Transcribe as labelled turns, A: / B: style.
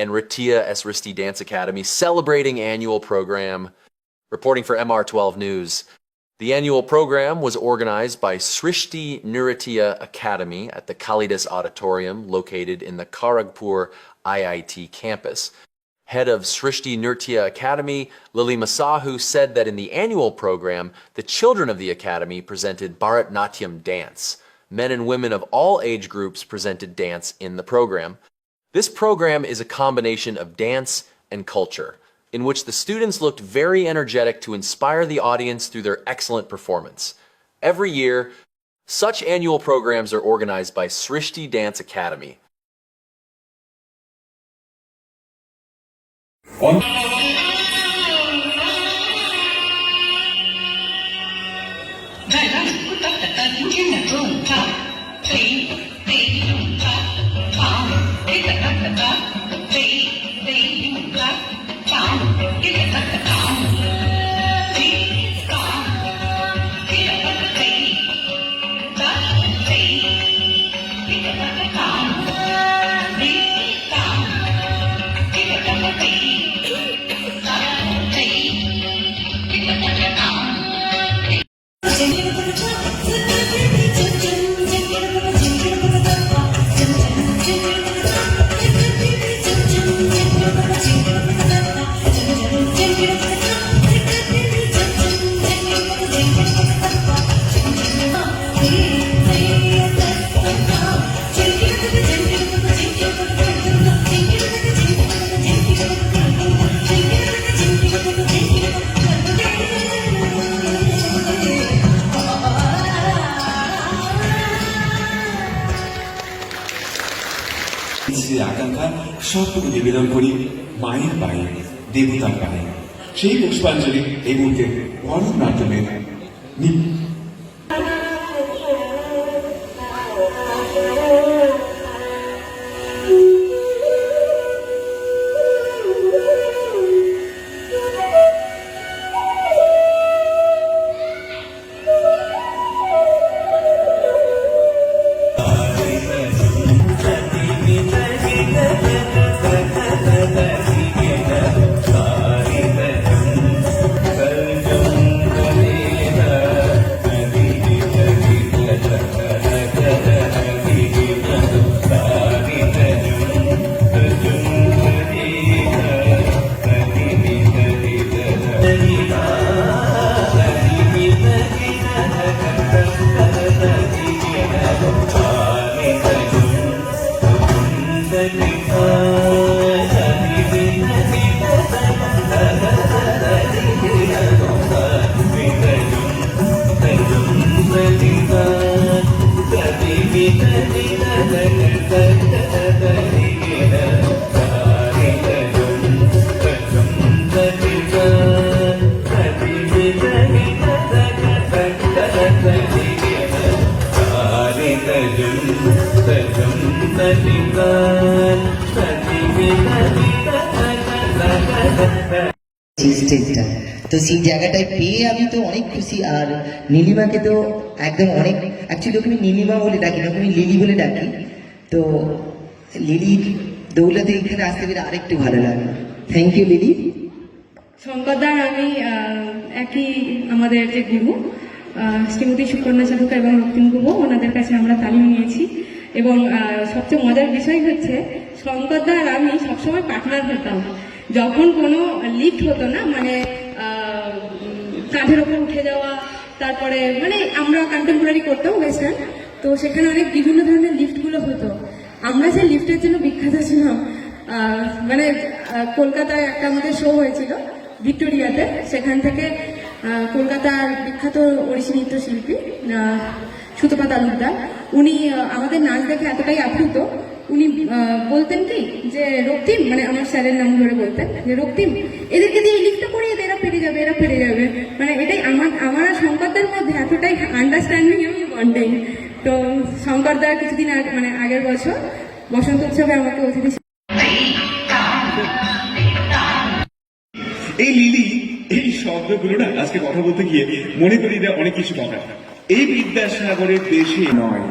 A: and Esristi Dance Academy celebrating annual program. Reporting for MR12 News. The annual program was organized by Srishti Nuritia Academy at the Kalidas Auditorium located in the Kharagpur IIT campus. Head of Srishti Nurtia Academy, Lily Masahu, said that in the annual program, the children of the academy presented Bharatnatyam dance. Men and women of all age groups presented dance in the program. This program is a combination of dance and culture, in which the students looked very energetic to inspire the audience through their excellent performance. Every year, such annual programs are organized by Srishti Dance Academy.
B: On আকাঙ্ক্ষা সবটুকু নিবেদন করি মায়ের পায়ে দেবতার পায়ে। সেই পুষ্পাঞ্জলি এই মুহূর্তে পরম নি-
C: স্টেজটা তো সেই জায়গাটায় পেয়ে আমি তো অনেক খুশি। আর নীলিমাকে তো একদম অনেক অ্যাকচুয়ালি আমি নীলিমা বলে ডাকি না, ওকে লিলি বলে ডাকি। তো লিলির দৌলতে এখানে আসতে পেরে আরেকটু ভালো লাগে। Thank you lily.
D: শঙ্করদার আমি একই আমাদের যে গুরু শ্রীমতী সুকন্যা চালুকা এবং রক্তিম গুরু ওনাদের কাছে আমরা তালিম নিয়েছি। এবং সবচেয়ে মজার বিষয় হচ্ছে শঙ্করদা আর আমি সবসময় পার্টনার হতাম। যখন কোনো লিফট হতো না মানে কাঁধের ওপর উঠে যাওয়া, তারপরে মানে আমরা কন্টেম্পোরারি করতাম ওয়েস্টার্ন তো সেখানে অনেক বিভিন্ন ধরনের লিফটগুলো হতো। আমরা যে লিফটের জন্য বিখ্যাত ছিলাম মানে কলকাতায় একটা আমাদের শো হয়েছিল, ভিক্টোরিয়াতে। সেখান থেকে কলকাতার বিখ্যাত ওড়িশি নৃত্যশিল্পী সুতপা তালুকদার। উনি আমাদের নাচ দেখে এতটাই আপ্লুত উনি বলতেন কি যে রক্তিম মানে আমার স্যারের নাম ধরে বলতেন যে রক্তিম এদেরকে দিয়ে করিয়ে দে, এরা যাবে এরা পেরে যাবে। মানে এটাই আমার আমার আর মধ্যে এতটাই আন্ডারস্ট্যান্ডিং এবং বন্ডিং তো শঙ্করদার কিছুদিন আগে মানে আগের বছর বসন্ত উৎসবে আমাকে অতিথি
B: এই লিলি এই শব্দগুলো না আজকে কথা বলতে গিয়ে মনে করি অনেক কিছু কথা। এই বিদ্যাসাগরের দেশে নয়